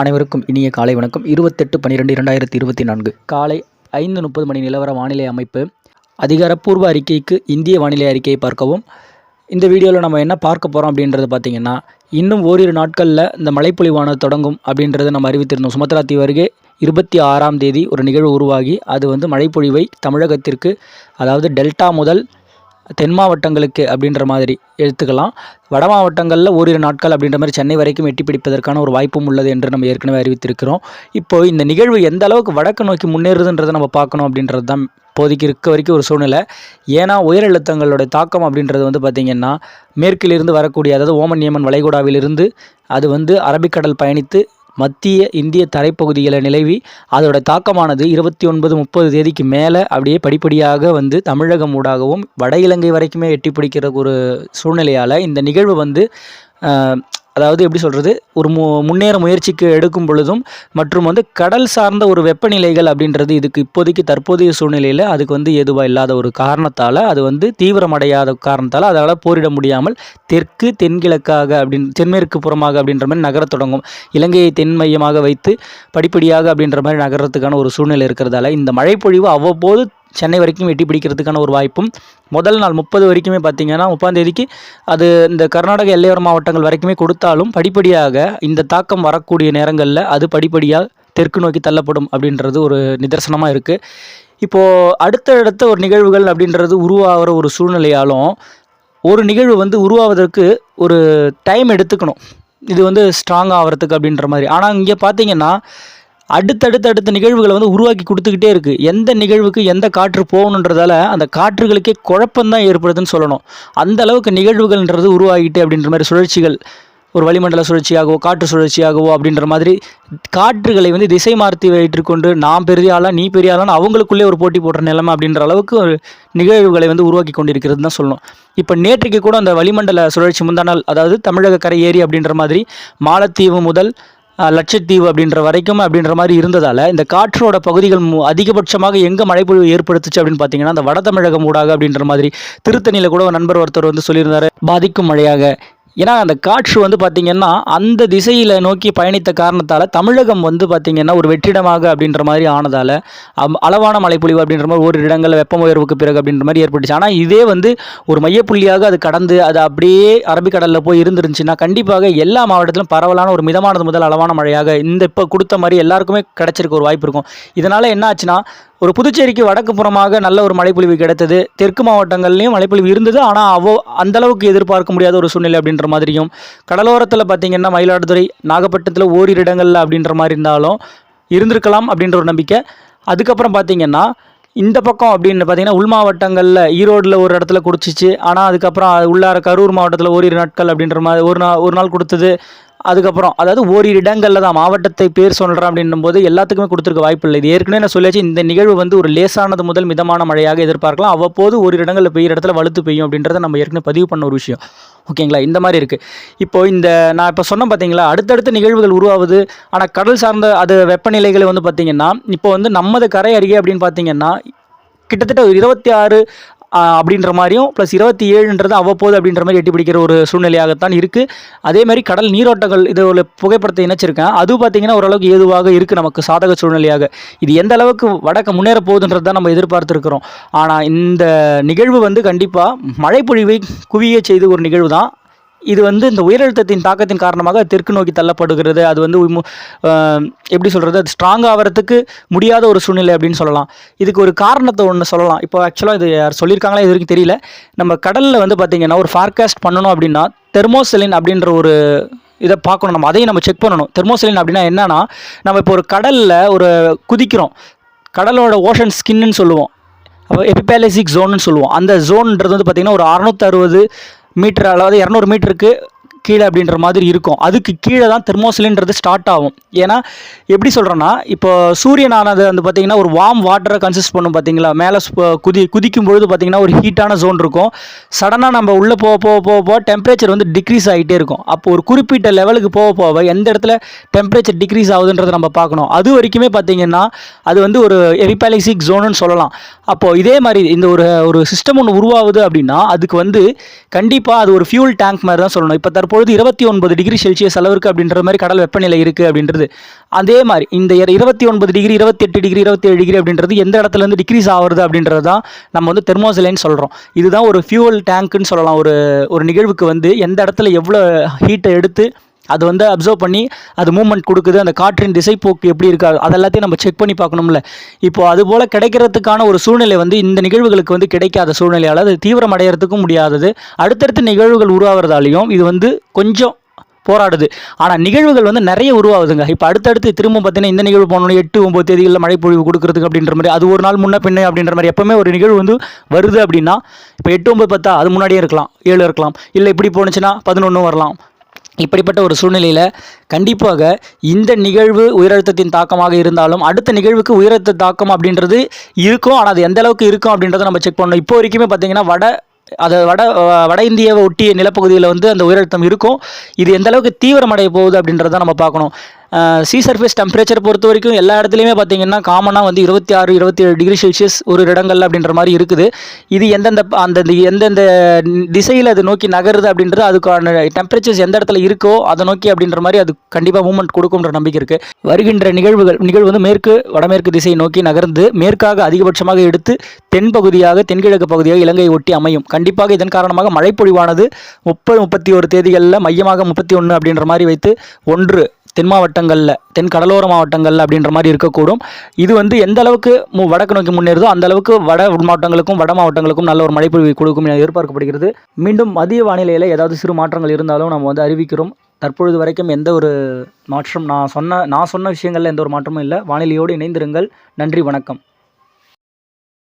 அனைவருக்கும் இனிய காலை வணக்கம். இருபத்தெட்டு பன்னிரெண்டு இரண்டாயிரத்தி இருபத்தி நான்கு. காலை ஐந்து முப்பது மணி நிலவர வானிலை அமைப்பு. அதிகாரப்பூர்வ அறிக்கைக்கு இந்திய வானிலை அறிக்கையை பார்க்கவும். இந்த வீடியோவில் நம்ம என்ன பார்க்க போகிறோம் அப்படின்றது பார்த்திங்கன்னா இன்னும் ஓரிரு நாட்களில் இந்த மழைப்பொழிவானது தொடங்கும் அப்படின்றத நம்ம அறிவித்திருந்தோம். சுமத்ரா தீவு அருகே இருபத்தி ஆறாம் தேதி ஒரு நிகழ்வு உருவாகி அது வந்து மழைப்பொழிவை தமிழகத்திற்கு அதாவது டெல்டா முதல் தென் மாவட்டங்களுக்கு அப்படின்ற மாதிரி எடுத்துக்கலாம். வட மாவட்டங்களில் ஓரிரு நாட்கள் அப்படின்ற மாதிரி சென்னை வரைக்கும் எட்டி பிடிப்பதற்கான ஒரு வாய்ப்பும் உள்ளது என்று நம்ம ஏற்கனவே அறிவித்திருக்கிறோம். இப்போ இந்த நிகழ்வு எந்த அளவுக்கு வடக்கு நோக்கி முன்னேறுதுன்றதை நம்ம பார்க்கணும் அப்படின்றது தான் இப்போதைக்கு இருக்க வரைக்கும் ஒரு சூழ்நிலை. ஏன்னா உயர் அழுத்தங்களோட தாக்கம் அப்படின்றது வந்து பார்த்திங்கன்னா மேற்கிலிருந்து வரக்கூடிய அதாவது ஓமன் ஏமன் வளைகுடாவிலிருந்து அது வந்து அரபிக்கடல் பயணித்து மத்திய இந்திய தரைப்பகுதிகளை நிலவி அதோட தாக்கமானது இருபத்தி ஒன்பது முப்பது தேதிக்கு மேலே அப்படியே படிப்படியாக வந்து தமிழகம் ஊடாகவும் வட இலங்கை வரைக்குமே எட்டி பிடிக்கிற ஒரு சூழ்நிலையால் இந்த நிகழ்வு வந்து அதாவது எப்படி சொல்கிறது ஒரு மு முன்னேற முயற்சிக்கு எடுக்கும் பொழுதும் மற்றும் வந்து கடல் சார்ந்த ஒரு வெப்பநிலைகள் அப்படின்றது இதுக்கு இப்போதைக்கு தற்போதைய சூழ்நிலையில் அதுக்கு வந்து எதுவாக இல்லாத ஒரு காரணத்தால் அது வந்து தீவிரமடையாத காரணத்தால் அதனால் போரிட முடியாமல் தெற்கு தென்கிழக்காக அப்படின் தென்மேற்கு புறமாக அப்படின்ற மாதிரி நகரத் தொடங்கும். இலங்கையை தென் மையமாக வைத்து படிப்படியாக அப்படின்ற மாதிரி நகரத்துக்கான ஒரு சூழ்நிலை இருக்கிறதால இந்த மழைப்பொழிவு அவ்வப்போது சென்னை வரைக்கும் எட்டி பிடிக்கிறதுக்கான ஒரு வாய்ப்பும் முதல் நாள் முப்பது வரைக்குமே பார்த்திங்கன்னா முப்பாம் தேதிக்கு அது இந்த கர்நாடக எல்லையோர மாவட்டங்கள் வரைக்குமே கொடுத்தாலும் படிப்படியாக இந்த தாக்கம் வரக்கூடிய நேரங்களில் அது படிப்படியாக தெற்கு நோக்கி தள்ளப்படும் அப்படின்றது ஒரு நிதர்சனமாக இருக்குது இப்போது அடுத்தடுத்த ஒரு நிகழ்வுகள் அப்படின்றது உருவாகிற ஒரு சூழ்நிலையாலும் ஒரு நிகழ்வு வந்து உருவாவதற்கு ஒரு டைம் எடுத்துக்கணும். இது வந்து ஸ்ட்ராங் ஆகிறதுக்கு அப்படின்ற மாதிரி. ஆனால் இங்கே பார்த்தீங்கன்னா அடுத்தடுத்த அடுத்த நிகழ்வுகளை வந்து உருவாக்கி கொடுத்துக்கிட்டே இருக்குது எந்த நிகழ்வுக்கு எந்த காற்று போகணுன்றதால அந்த காற்றுகளுக்கே குழப்பம்தான் ஏற்படுதுன்னு சொல்லணும். அந்த அளவுக்கு நிகழ்வுகள்ன்றது உருவாகிட்டு அப்படின்ற மாதிரி சுழற்சிகள் ஒரு வளிமண்டல சுழற்சியாகவோ காற்று சுழற்சியாகவோ அப்படின்ற மாதிரி காற்றுகளை வந்து திசை மாற்றி வைத்துக்கொண்டு நான் பெரிய ஆளா நீ பெரிய ஆளான்னு அவங்களுக்குள்ளே ஒரு போட்டி போடுற நிலைமை அப்படின்ற அளவுக்கு ஒரு நிகழ்வுகளை வந்து உருவாக்கி கொண்டிருக்கிறது தான் சொல்லணும். இப்போ நேற்றைக்கு கூட அந்த வளிமண்டல சுழற்சி முந்தா நாள் அதாவது தமிழக கரை ஏரி அப்படின்ற மாதிரி மாலத்தீவு முதல் லட்சத்தீவு அப்படின்ற வரைக்கும் அப்படின்ற மாதிரி இருந்ததால் இந்த காற்றோட பகுதிகள் மு- அதிகபட்சமாக எங்கே மழைப்பொழிவு ஏற்படுத்துச்சு அப்படின்னு பார்த்தீங்கன்னா அந்த வட தமிழகம் ஊடாக அப்படின்ற மாதிரி திருத்தணியில் கூட நண்பர் ஒருத்தர் வந்து சொல்லியிருந்தார். பாதிக்கும் மழையாக ஏன்னா அந்த காற்று வந்து பார்த்திங்கன்னா அந்த திசையில் நோக்கி பயணித்த காரணத்தால் தமிழகம் வந்து பார்த்திங்கன்னா ஒரு வெற்றிடமாக அப்படின்ற மாதிரி ஆனதால் அளவான மழைப்பொழிவு அப்படின்ற மாதிரி ஒரு இடங்களில் வெப்பம் உயர்வுக்கு பிறகு அப்படின்ற மாதிரி ஏற்பட்டுச்சு. ஆனால் இதே வந்து ஒரு மையப்புள்ளியாக அது கடந்து அது அப்படியே அரபிக்கடலில் போய் இருந்துருந்துச்சுன்னா கண்டிப்பாக எல்லா மாவட்டத்திலும் பரவலான ஒரு மிதமானது முதல் அளவான மழையாக இந்த இப்போ கொடுத்த மாதிரி எல்லாருக்குமே கிடச்சிருக்க ஒரு வாய்ப்பு இருக்கும். இதனால் என்ன ஆச்சுன்னா ஒரு புதுச்சேரிக்கு வடக்கு புறமாக நல்ல ஒரு மழைப்பொழிவு கிடைத்தது. தெற்கு மாவட்டங்கள்லையும் மழைப்பொழிவு இருந்தது. ஆனால் அவ்வளோ அந்தளவுக்கு எதிர்பார்க்க முடியாத ஒரு சூழ்நிலை அப்படின்ற மாதிரியும் கடலோரத்தில் பார்த்திங்கன்னா மயிலாடுதுறை நாகப்பட்டினத்தில் ஓரிரு இடங்களில் அப்படின்ற மாதிரி இருந்தாலும் இருந்திருக்கலாம் அப்படின்ற ஒரு நம்பிக்கை. அதுக்கப்புறம் பார்த்திங்கன்னா இந்த பக்கம் அப்படின்னு பார்த்தீங்கன்னா உள் மாவட்டங்களில் ஈரோடில் ஒரு இடத்துல குடிச்சிச்சு. ஆனால் அதுக்கப்புறம் உள்ளார கரூர் மாவட்டத்தில் ஓரிரு நாட்கள் அப்படின்ற மாதிரி ஒரு நாள் ஒரு நாள் கொடுத்தது. அதுக்கப்புறம் அதாவது ஓரிரு இடங்களில் தான் மாவட்டத்தை பேர் சொல்கிறோம் அப்படின்னும் போது எல்லாத்துக்குமே கொடுத்துருக்க வாய்ப்பு இல்லை. இது ஏற்கனவே நான் சொல்லியாச்சு இந்த நிகழ்வு வந்து ஒரு லேசானது முதல் மிதமான மழையாக எதிர்பார்க்கலாம். அவ்வப்போது ஒரு இடங்களில் பெய்யுற இடத்துல வலுத்து பெய்யும் அப்படின்றத நம்ம ஏற்கனவே பதிவு பண்ண ஒரு விஷயம். ஓகேங்களா? இந்த மாதிரி இருக்குது இப்போ இந்த நான் இப்போ சொன்னேன் பார்த்தீங்களா அடுத்தடுத்த நிகழ்வுகள் உருவாகுது ஆனால் கடல் சார்ந்த அது வெப்பநிலைகளை வந்து பார்த்திங்கன்னா இப்போ வந்து நமது கரை அருகே அப்படின்னு பார்த்தீங்கன்னா கிட்டத்தட்ட ஒரு இருபத்தி ஆறு அப்படின்ற மாதிரியும் ப்ளஸ் இருபத்தி ஏழுன்றது அவ்வப்போது அப்படின்ற மாதிரி எட்டி பிடிக்கிற ஒரு சூழ்நிலையாகத்தான் இருக்குது அதே மாதிரி கடல் நீரோட்டங்கள் இது ஒரு புகைப்படத்தை இணைச்சிருக்கேன். அது பார்த்தீங்கன்னா ஓரளவுக்கு ஏதுவாக இருக்குது நமக்கு சாதக சூழ்நிலையாக. இது எந்த அளவுக்கு வடக்க முன்னேற போகுதுன்றது தான் நம்ம எதிர்பார்த்துருக்கிறோம். ஆனால் இந்த நிகழ்வு வந்து கண்டிப்பாக மழைப்பொழிவை குவிய செய்த ஒரு நிகழ்வு தான் இது வந்து இந்த உயரழுத்தத்தின் தாக்கத்தின் காரணமாக தெற்கு நோக்கி தள்ளப்படுகிறது. அது வந்து எப்படி சொல்கிறது அது ஸ்ட்ராங் ஆகிறதுக்கு முடியாத ஒரு சூழ்நிலை அப்படின்னு சொல்லலாம். இதுக்கு ஒரு காரணத்தை ஒன்று சொல்லலாம். இப்போ ஆக்சுவலாக இது யார் சொல்லியிருக்காங்களா? இது வரைக்கும் தெரியல. நம்ம கடலில் வந்து பார்த்திங்கன்னா ஒரு ஃபார்காஸ்ட் பண்ணணும் அப்படின்னா தெர்மோசெலின் அப்படின்ற ஒரு இதை பார்க்கணும் நம்ம. அதையும் நம்ம செக் பண்ணணும். தெர்மோசெலின் அப்படின்னா என்னென்னா நம்ம இப்போ ஒரு கடலில் ஒரு குதிக்கிறோம். கடலோட ஓஷன் ஸ்கின்னு சொல்லுவோம். அப்போ எபிபேலசிக் ஜோன்னு சொல்லுவோம். அந்த ஜோன்ன்றது வந்து பார்த்திங்கன்னா ஒரு அறநூற்றறுபது மீட்டர் அதாவது இரநூறு மீட்டருக்கு கீழே அப்படின்ற மாதிரி இருக்கும். அதுக்கு கீழே தான் தெர்மோசிலின்றது ஸ்டார்ட் ஆகும். ஏன்னா எப்படி சொல்கிறேன்னா இப்போ சூரியனானது வந்து பார்த்திங்கன்னா ஒரு வார்ம் வாட்டரை கன்சிஸ்ட் பண்ணும் பார்த்தீங்களா மேலே குதி குதிக்கும் பொழுது பார்த்திங்கன்னா ஒரு ஹீட்டான ஜோன் இருக்கும். சடனாக நம்ம உள்ளே போக போக போக போக டெம்பரேச்சர் வந்து டிக்ரீஸ் ஆகிட்டே இருக்கும். அப்போ ஒரு குறிப்பிட்ட லெவலுக்கு போக போக எந்த இடத்துல டெம்பரேச்சர் டிக்ரீஸ் ஆகுதுன்றதை நம்ம பார்க்கணும். அது வரைக்குமே பார்த்தீங்கன்னா அது வந்து ஒரு எரிபாலிசிக் ஜோனுன்னு சொல்லலாம். அப்போது இதே மாதிரி இந்த ஒரு ஒரு சிஸ்டம் ஒன்று உருவாகுது அப்படின்னா அதுக்கு வந்து கண்டிப்பாக அது ஒரு ஃபியூல் டேங்க் மாதிரி தான் சொல்லணும். இப்போ தற்போது தற்பொழுது இருபத்தி ஒன்பது டிகிரி செல்சியஸ் அளவிற்கு அப்படின்ற மாதிரி கடல் வெப்பநிலை இருக்குது அப்படின்றது. அதே மாதிரி இந்த இருபத்தி ஒன்பது டிகிரி இருபத்தெட்டு டிகிரி இருபத்தேழு டிகிரி அப்படின்றது எந்த இடத்துலேருந்து டிக்ரீஸ் ஆகுறது அப்படின்றது தான் நம்ம வந்து தெர்மோசிலைன்னு சொல்கிறோம் இதுதான் ஒரு ஃபியூவல் டேங்க்குன்னு சொல்லலாம். ஒரு ஒரு நிகழ்வுக்கு வந்து எந்த இடத்துல எவ்வளோ ஹீட்டை எடுத்து அது வந்து அப்சர்வ் பண்ணி அது மூவ்மெண்ட் கொடுக்குது அந்த காற்றின் திசைப்போக்கு எப்படி இருக்கா அதெல்லாத்தையும் நம்ம செக் பண்ணி பார்க்கணும்ல. இப்போ அது போல் கிடைக்கிறதுக்கான ஒரு சூழ்நிலை வந்து இந்த நிகழ்வுகளுக்கு வந்து கிடைக்காத சூழ்நிலையால் அது தீவிரம் அடையிறதுக்கும் முடியாதது. அடுத்தடுத்து நிகழ்வுகள் உருவாகிறதாலையும் இது வந்து கொஞ்சம் போராடுது. ஆனால் நிகழ்வுகள் வந்து நிறைய உருவாகுதுங்க. இப்போ அடுத்தடுத்து திரும்ப பார்த்தீங்கன்னா இந்த நிகழ்வு போனோம் எட்டு ஒம்பது தேதிகளில் மழை பொழிவு கொடுக்குறதுக்கு அப்படின்ற மாதிரி அது ஒரு நாள் முன்ன பின்ன அப்படின்ற மாதிரி எப்பவுமே ஒரு நிகழ்வு வந்து வருது அப்படின்னா இப்போ எட்டு ஒம்பது பத்தா அது முன்னாடியே இருக்கலாம் ஏழு இருக்கலாம். இல்லை இப்படி போணுச்சுன்னா பதினொன்று வரலாம். இப்படிப்பட்ட ஒரு சூழ்நிலையில் கண்டிப்பாக இந்த நிகழ்வு உயரழுத்தத்தின் தாக்கமாக இருந்தாலும் அடுத்த நிகழ்வுக்கு உயரழுத்த தாக்கம் அப்படின்றது இருக்கும். ஆனால் அது எந்த அளவுக்கு இருக்கும் அப்படின்றத நம்ம செக் பண்ணணும். இப்போ வரைக்குமே பார்த்தீங்கன்னா வட அது வட வட இந்தியாவை ஒட்டிய நிலப்பகுதியில் வந்து அந்த உயரழுத்தம் இருக்கும். இது எந்த அளவுக்கு தீவிரமடைய போகுது அப்படின்றத நம்ம பார்க்கணும். சி சர்ஃபேஸ் டெம்பரேச்சர் பொறுத்த வரைக்கும் எல்லா இடத்துலையுமே பார்த்தீங்கன்னா காமனாக வந்து இருபத்தி ஆறு இருபத்தி ஏழு டிகிரி செல்சியஸ் ஒரு இடங்கள்ல அப்படின்ற மாதிரி இருக்குது. இது எந்தெந்த அந்த எந்தெந்த திசையில் அது நோக்கி நகருது அப்படின்றது அதுக்கான டெம்பரேச்சர்ஸ் எந்த இடத்துல இருக்கோ அதை நோக்கி அப்படின்ற மாதிரி அது கண்டிப்பாக மூவ்மெண்ட் கொடுக்கும்ன்ற நம்பிக்கை இருக்குது வருகின்ற நிகழ்வுகள் நிகழ்வு வந்து மேற்கு வடமேற்கு திசையை நோக்கி நகர்ந்து மேற்காக அதிகபட்சமாக எடுத்து தென்பகுதியாக தென்கிழக்கு பகுதியாக இலங்கையை ஒட்டி அமையும். கண்டிப்பாக இதன் காரணமாக மழைப்பொழிவானது முப்பது முப்பத்தி ஒரு தேதிகளில் மையமாக முப்பத்தி ஒன்று அப்படின்ற மாதிரி வைத்து ஒன்று தென் மாவட்டங்களில் தென் கடலோர மாவட்டங்களில் அப்படின்ற மாதிரி இருக்கக்கூடும். இது வந்து எந்த அளவுக்கு வடக்கு நோக்கி முன்னேறுதோ அந்த அளவுக்கு வட உள் மாவட்டங்களுக்கும் வட மாவட்டங்களுக்கும் நல்ல ஒரு மழைப்பொழிவு கொடுக்கும் என எதிர்பார்க்கப்படுகிறது. மீண்டும் மதிய வானிலையில் ஏதாவது சிறு மாற்றங்கள் இருந்தாலும் நம்ம வந்து அறிவிக்கிறோம். தற்பொழுது வரைக்கும் எந்த ஒரு மாற்றம் நான் சொன்ன நான் சொன்ன விஷயங்களில் எந்த ஒரு மாற்றமும் இல்லை. வானிலையோடு இணைந்திருங்கள். நன்றி வணக்கம்.